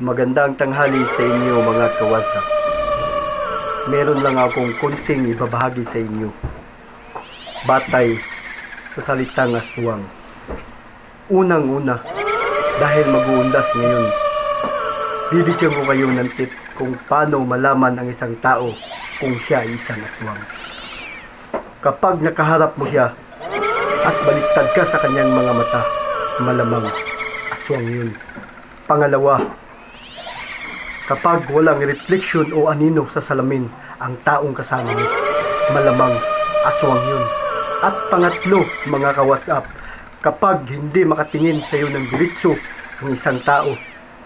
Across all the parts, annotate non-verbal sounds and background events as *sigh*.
Magandang tanghali sa inyo mga kawasak. Meron lang akong kunting ibabahagi sa inyo. Batay sa salitang aswang. Unang-una, dahil mag-uundas ngayon, bibigyan ko kayo ng tip kung paano malaman ang isang tao kung siya ay isang aswang. Kapag nakaharap mo siya at baliktad ka sa kanyang mga mata, malamang aswang yun. Pangalawa, kapag walang reflection o anino sa salamin ang taong kasama mo, malamang aswang yun. At pangatlo, mga kawasap, kapag hindi makatingin sa iyo ng diretso ang isang tao,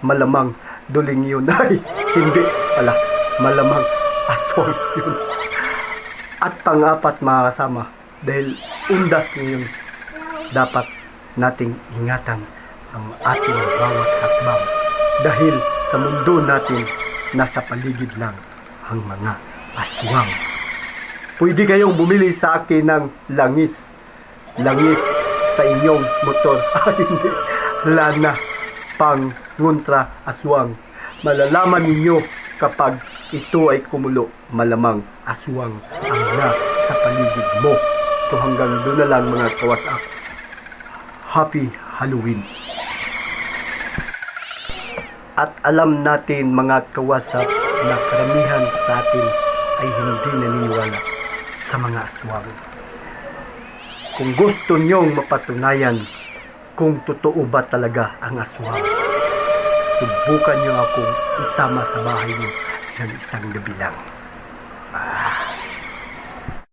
malamang duling yun. *laughs* Ay, hindi pala, malamang aswang yun. At pangapat, mga kasama, dahil undas ngayon, dapat nating ingatan ang ating bawat hakbang dahil sa mundo natin nasa paligid lang ang mga aswang. Pwede kayong bumili sa akin ng langis. Langis sa inyong motor. *laughs* Ah, hindi. Lana pang nguntra aswang. Malalaman ninyo kapag ito ay kumulo. Malamang aswang ang na sa paligid mo. So hanggang doon na lang mga kawasak. Happy Halloween! At alam natin mga kawasap na karamihan sa atin ay hindi naniniwala sa mga aswang. Kung gusto nyong mapatunayan kung totoo ba talaga ang aswang, subukan nyo akong isama sa bahay nyo ng isang gabi lang.